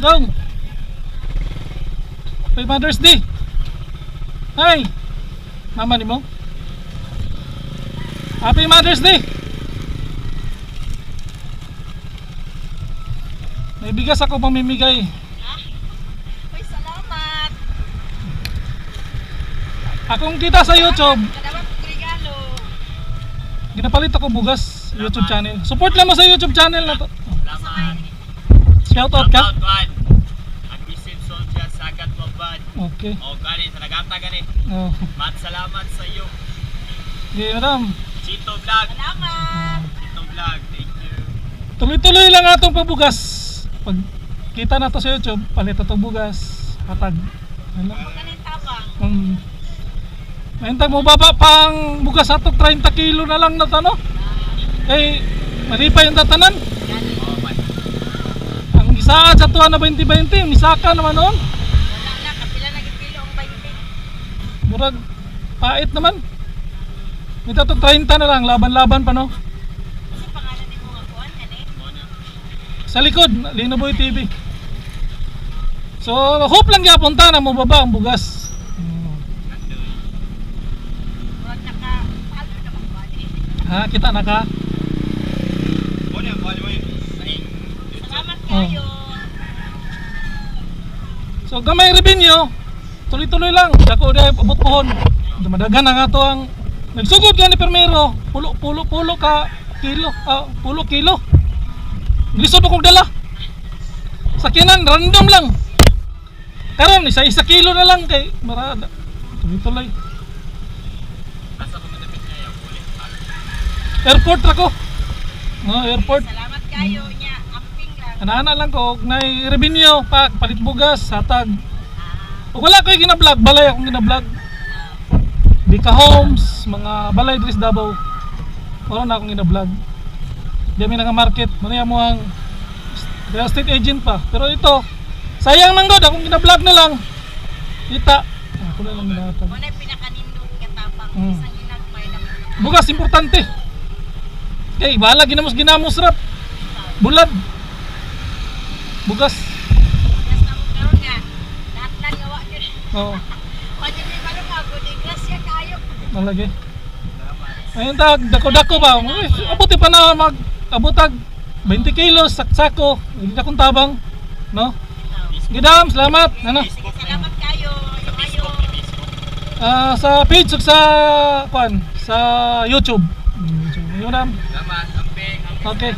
Dong. Happy Mother's Day. Hi. Mama ni mo. Happy Mother's Day. May bigas ako pamimigay. Uy, salamat. Akong kita sa YouTube. Ginapalit ako bugas YouTube channel. Support lang mo sa YouTube channel na to. Salamat. Shout out ka. Shout out, Okay. O, gani, sa nagata gani. Oh. Mat, salamat sa iyo. Okay, madam. Chito Vlog. Salamat. Chito Vlog, thank you. Tuloy-tuloy lang atong pabugas. Pag kita na to sa YouTube, palit atong bugas. Hatag. Ano? Um, Mahintag mo baba pang bugas ato 30 kilo na lang na to, no? Eh, maripay yung tatanan. Oh. Ang isa sa tuwa na 20-20, yung misaka naman noon. Wala na, kapila na gipilo ang 20. Murag, pait naman. Ito to 30 na lang, laban-laban pa no? Muna. Sa likod, Linoboy TV. So, hope lang yapon ta na mo baba ang bugas. Eh. Ha, kita na ka. Salamat kayo. So, gamay revenue, tuloy-tuloy lang. Dako na abot pohon. Dumadagan na nga to ang Nagsugod ka ni Permero, pulo, pulo, pulo ka kilo, ah, pulo kilo. Lisod akong dala. Sakyanan, random lang. Karon isa-isa kilo na lang kay marada. Tuloy-tuloy. Ko. Airport ra ko. No, airport. Salamat kayo niya. Amping lang. Ana-ana lang ko na revenue pa palit bugas, hatag. Ug wala koy gina-vlog, balay akong gina-vlog. Bika Homes, mga balay dris Davao. Wala na akong gina-vlog. Di kami nga market, muna mo ang real estate agent pa. Pero ito, sayang nang god akong gina-vlog na lang. Kita. Ako na lang ginatag. muna yung pinakanindong katapang. Mm. Isang ginagmay. Bugas importante. Kay bahala ginamos ginamos rap. Bulad. Bugas. Yes, na mo karon nga. Lahat lang gawa yun. Oo. Pwede may malong ako. Di grasya kayo. Malagi. Ayun tag, dako-dako ba? Abuti pa na mag abutag 20 kilos saksako. Hindi na kong tabang, no? Gidam, salamat. Ano? Salamat kayo. Ayo. Ah, sa page sa kwan, sa YouTube. Mm. Yun. Salamat. Okay.